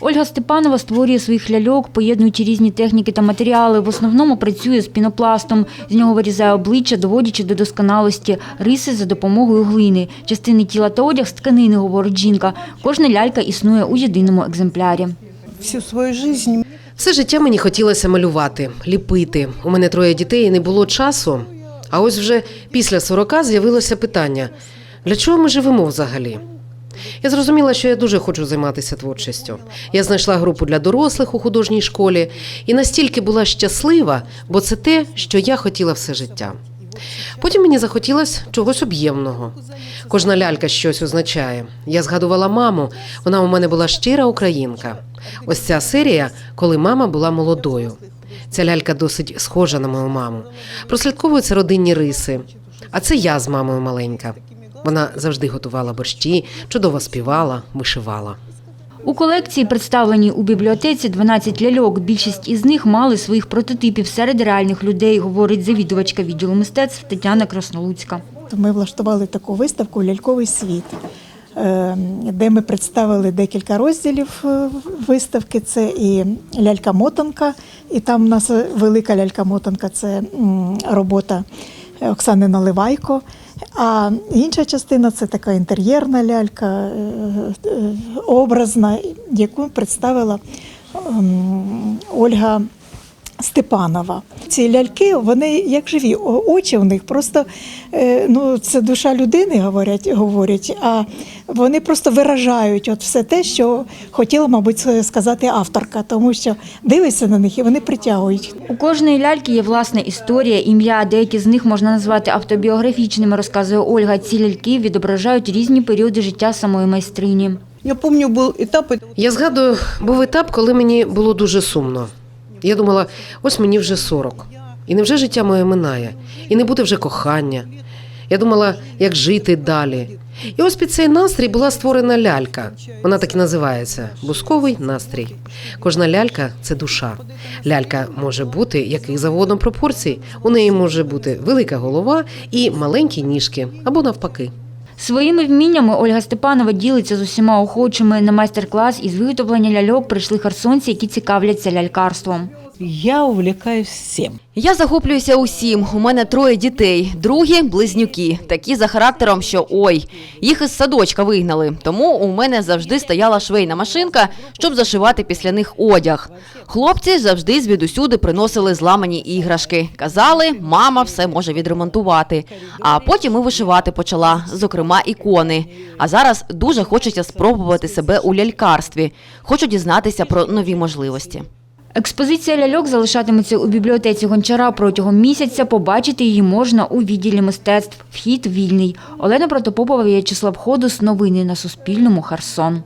Ольга Степанова створює своїх ляльок, поєднуючи різні техніки та матеріали. В основному працює з пінопластом. З нього вирізає обличчя, доводячи до досконалості риси за допомогою глини. Частини тіла та одяг з тканини, говорить жінка. Кожна лялька існує у єдиному екземплярі. всю свою жизнь Все життя мені хотілося малювати, ліпити. У мене троє дітей і не було часу. А ось вже після 40 з'явилося питання: для чого ми живемо взагалі? Я зрозуміла, що я дуже хочу займатися творчістю. Я знайшла групу для дорослих у художній школі і настільки була щаслива, бо це те, що я хотіла все життя. Потім мені захотілося чогось об'ємного. Кожна лялька щось означає. Я згадувала маму, вона у мене була щира українка. Ось ця серія, коли мама була молодою. Ця лялька досить схожа на мою маму. Прослідковуються родинні риси. А це я з мамою маленька. Вона завжди готувала борщі, чудово співала, вишивала. У колекції, представленій у бібліотеці, 12 ляльок. Більшість із них мали своїх прототипів серед реальних людей, говорить завідувачка відділу мистецтв Тетяна Краснолуцька. ми влаштували таку виставку Ляльковий світ, е, де ми представили декілька розділів е, виставки. Це і лялька-мотанка, і там у нас велика лялька-мотанка це робота Оксани Наливайко. А інша частина це така інтер'єрна лялька, е, е, образна, яку представила ем, Ольга Степанова. Ці ляльки, вони як живі, очі у них просто е, ну, це душа людини, говорять, говорять, а вони просто виражають от все те, що хотіла, мабуть, сказати авторка, тому що дивишся на них і вони притягують. У кожної ляльки є власна історія, ім'я. Деякі з них можна назвати автобіографічними, розказує Ольга. Ці ляльки відображають різні періоди життя самої майстрині. Я помню, был этап, Я згадую, був етап, коли мені було дуже сумно. Я думала, ось мені вже 40. І невже життя моє минає? І не буде вже кохання. Я думала, як жити далі. І ось під цей настрій була створена лялька. Вона так і називається бусковий настрій. Кожна лялька це душа. Лялька може бути яких завгодно пропорцій. У неї може бути велика голова і маленькі ніжки або навпаки. Своїми вміннями Ольга Степанова ділиться з усіма охочими. На майстер-клас із виготовлення ляльок прийшли херсонці, які цікавляться лялькарством. Я увлекаюсь всем. Я захоплююся усім. У мене троє дітей. Другі близнюки, такі за характером, що ой, їх із садочка вигнали. Тому у мене завжди стояла швейна машинка, щоб зашивати після них одяг. Хлопці завжди звідусюди приносили зламані іграшки. Казали, мама все може відремонтувати. А потім і вишивати почала, зокрема ікони. А зараз дуже хочеться спробувати себе у лялькарстві. Хочу дізнатися про нові можливості. Експозиція ляльок залишатиметься у бібліотеці Гончара протягом місяця. Побачити її можна у відділі мистецтв. Вхід вільний. Олена Протопопова, В'ячеслав Ходус. Новини на Суспільному. Херсон.